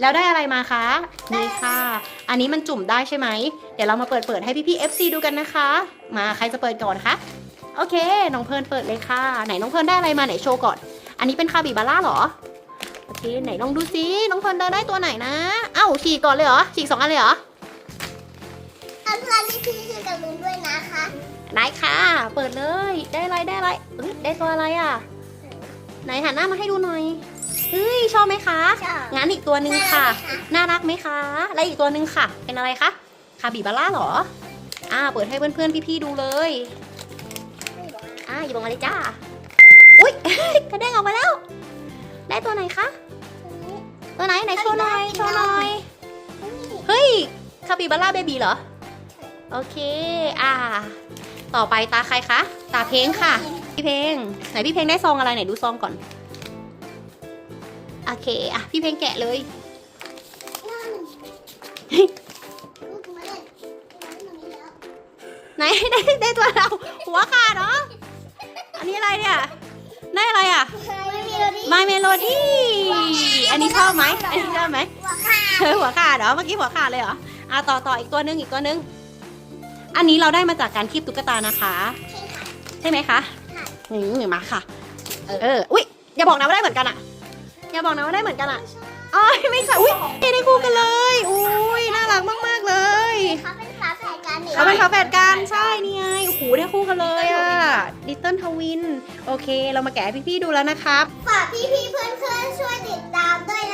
แล้วได้อะไรมาคะ นี่ค่ะ อันนี้มันจุ่มได้ใช่ไหม เดี๋ยวเรามาเปิดเปิดให้พี่ๆ FC ดูกันนะคะ มาใครจะเปิดก่อนคะ โอเค น้องเพลิร์นเปิดเลยค่ะ ไหนน้องเพลิร์นได้อะไรมาไหนโชว์ก่อน อันนี้เป็นคาบิบาร่าเหรอ โอเค ไหนลองดูซิ น้องเพลิร์นได้ตัวไหนนะ เอ้าฉีกก่อนเลยเหรอ ฉีกสองอันเลยเหรอทำร้านที่พี่ช่วยกับลุงด้วยนะคะได้ค่ะ เปิดเลย ได้อะไรได้อะไรเอ้ยได้ตัวอะไรอะ ไหนหันหน้ามาให้ดูหน่อย เฮ้ยชอบไหมคะชอบงั้นอีกตัวหนึ่งค่ะน่ารักไหมคะน่ารักไหมคะ และอีกตัวหนึ่งค่ะ เป็นอะไรคะคาบิบาร่าเหรอ อ่า เปิดให้เพื่อนๆพี่ๆดูเลย อ่าหยิบออกมาเลยจ้า อุ๊ยกระเด้งออกมาแล้ว ได้ตัวไหนคะ ตัวไหนไหนโชว์หน่อยโชว์หน่อย เฮ้ยคาบิบาร่าเบบีเหรอ โอเค อ่า ต่อไปตาใครคะ ตาเพลงค่ะ พี่เพลงไหนพี่เพลงได้ซองอะไรไหนดูซองก่อน โอเค อะ พี่เพลงแกะเลยลูกมาเล่นลูกมาเล่นแล้วไหนได้ได้ตัวเรา หัวขาดเนาะอันนี้อะไรเนี่ย ได้อะไรอะไม่มีเลยดิ My Melody อันนี้ชอบไหม อันนี้ชอบไหมหัวขาดเธอหัวขาดเหรอ เมื่อกี้หัวขาดเลยเหรอ อะต่อต่ออีกตัวหนึงอีกตัวหนึง อันนี้เราได้มาจากการคีบตุ๊กตานะคะ ใช่ไหมคะ ค่ะอืมมาค่ะ เออ อุ้ยอย่าบอกนะว่าได้เหมือนกันอะ อย่าบอกนะว่าได้เหมือนกันอะอ๋อไม่ใช่อุ้ยได้คู่กันเลยอุ้ยน่ารักมากๆเลยเขาเป็นฝาแฝดกันนี่เขาเป็นฝาแฝดกันใช่นี่ไงโอ้โหได้คู่กันเลยอะดิตเติ้ลทวินโอเค เรามาแกะให้พี่ๆดูแล้วนะครับฝากพี่ๆเพื่อนๆช่วยติดตามด้วย